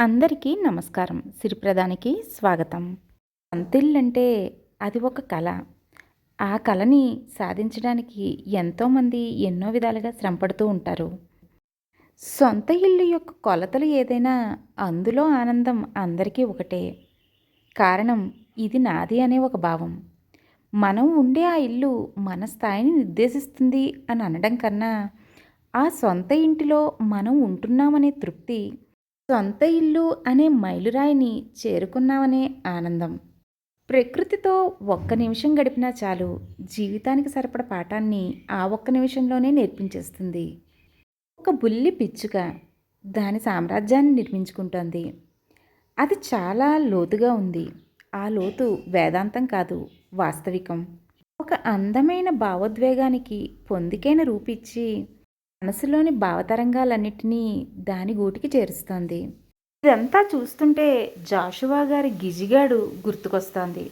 అందరికీ నమస్కారం. సిరిప్రదానికి స్వాగతం. అంటే అది ఒక కళ. ఆ కళని సాధించడానికి ఎంతోమంది ఎన్నో విధాలుగా శ్రమపడుతూ ఉంటారు. సొంత ఇల్లు యొక్క కొలతలు ఏదైనా అందులో ఆనందం అందరికీ ఒకటే. కారణం ఇది నాది అనే ఒక భావం. మనం ఉండే ఆ ఇల్లు మన స్థాయిని నిర్దేశిస్తుంది అని అనడం కన్నా ఆ సొంత ఇంటిలో మనం ఉంటున్నామనే తృప్తి సొంత ఇల్లు అనే మైలురాయిని చేరుకున్నామనే ఆనందం. ప్రకృతితో ఒక్క నిమిషం గడిపినా చాలు జీవితానికి సరిపడ పాఠాన్ని ఆ ఒక్క నిమిషంలోనే నేర్పించేస్తుంది. ఒక బుల్లి పిచ్చుక దాని సామ్రాజ్యాన్ని నిర్మించుకుంటోంది. అది చాలా లోతుగా ఉంది. ఆ లోతు వేదాంతం కాదు వాస్తవికం. ఒక అందమైన భావోద్వేగానికి పొందికైన రూపిచ్చి మనసులోని భావతరంగాలన్నిటినీ దాని గూటికి చేరుస్తోంది. ఇదంతా చూస్తుంటే జాషువా గారి గిజిగాడు గుర్తుకొస్తోంది.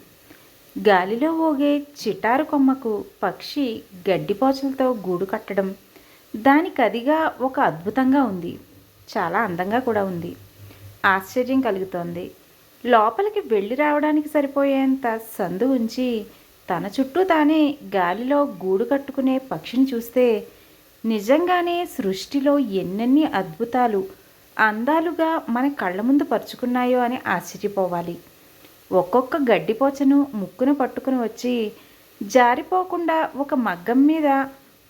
గాలిలో ఓగే చిటారు కొమ్మకు పక్షి గడ్డిపోచలతో గూడు కట్టడం దానికి అదిగా ఒక అద్భుతంగా ఉంది. చాలా అందంగా కూడా ఉంది. ఆశ్చర్యం కలుగుతోంది. లోపలికి వెళ్ళి రావడానికి సరిపోయేంత సందు ఉంచి తన చుట్టూ తానే గాలిలో గూడు కట్టుకునే పక్షిని చూస్తే నిజంగానే సృష్టిలో ఎన్నెన్ని అద్భుతాలు అందాలుగా మన కళ్ళ ముందు పరుచుకున్నాయో అని ఆశ్చర్యపోవాలి. ఒక్కొక్క గడ్డిపోచను ముక్కును పట్టుకుని వచ్చి జారిపోకుండా ఒక మగ్గం మీద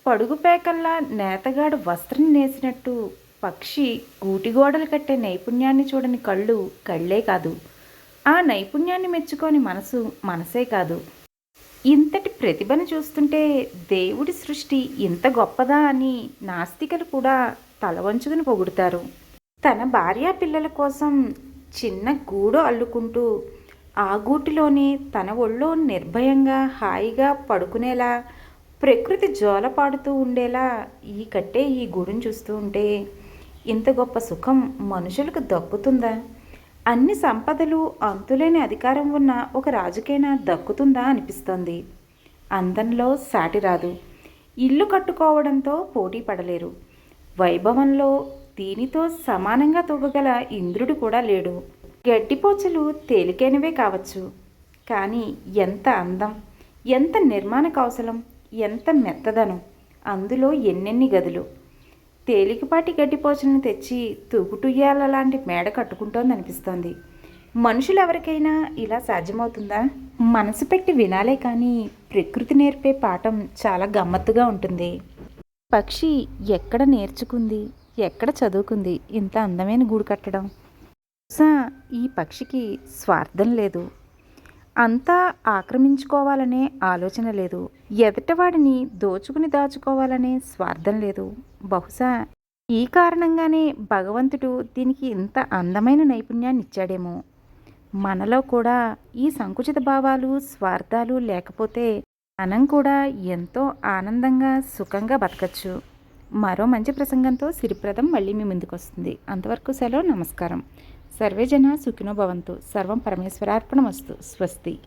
పడుగు పేకల్లా నేతగాడు వస్త్రం నేసినట్టు పక్షి గూటిగోడలు కట్టే నైపుణ్యాన్ని చూడని కళ్ళు కళ్ళే కాదు. ఆ నైపుణ్యాన్ని మెచ్చుకొని మనసు మనసే కాదు. ఇంతటి ప్రతిభను చూస్తుంటే దేవుడి సృష్టి ఇంత గొప్పదా అని నాస్తికలు కూడా తలవంచుకుని పొగుడుతారు. తన భార్యా పిల్లల కోసం చిన్న గూడు అల్లుకుంటూ ఆ గూటిలోనే తన ఒళ్ళో నిర్భయంగా హాయిగా పడుకునేలా ప్రకృతి జోలపాడుతూ ఉండేలా ఈ కట్టే ఈ గూడును చూస్తూ ఉంటే ఇంత గొప్ప సుఖం మనుషులకు దక్కుతుందా? అన్ని సంపదలు అంతులేని అధికారం ఉన్న ఒక రాజుకైనా దక్కుతుందా అనిపిస్తోంది. అందంలో సాటి రాదు. ఇల్లు కట్టుకోవడంతో పోటీ పడలేరు. వైభవంలో దీనితో సమానంగా తూగగల ఇంద్రుడు కూడా లేడు. గడ్డిపోచలు తేలికైనవే కావచ్చు. కానీ ఎంత అందం ఎంత నిర్మాణ కౌశలం ఎంత మెత్తదనం అందులో ఎన్నెన్ని గదులు? తేలికపాటి గడ్డిపోచలను తెచ్చి తూగుటుయ్యాల లాంటి మేడ కట్టుకుంటోందనిపిస్తోంది. మనుషులు ఎవరికైనా ఇలా సాధ్యమవుతుందా? మనసు పెట్టి వినాలే కానీ ప్రకృతి నేర్పే పాఠం చాలా గమ్మత్తుగా ఉంటుంది. పక్షి ఎక్కడ నేర్చుకుంది? ఎక్కడ చదువుకుంది? ఇంత అందమైన గూడు కట్టడం. బహుశా ఈ పక్షికి స్వార్థం లేదు. అంతా ఆక్రమించుకోవాలనే ఆలోచన లేదు. ఎదటవాడిని దోచుకుని దాచుకోవాలనే స్వార్థం లేదు. బహుశా ఈ కారణంగానే భగవంతుడు దీనికి ఇంత అందమైన నైపుణ్యాన్ని ఇచ్చాడేమో. మనలో కూడా ఈ సంకుచిత భావాలు స్వార్థాలు లేకపోతే మనం కూడా ఎంతో ఆనందంగా సుఖంగా బతకచ్చు. మరో మంచి ప్రసంగంతో సిరిప్రదం మళ్ళీ మీ ముందుకు వస్తుంది అంతవరకు సెలవు నమస్కారం. సర్వే జన సుఖినో భవంతు. సర్వం పరమేశ్వరార్పణమస్తు. స్వస్తి.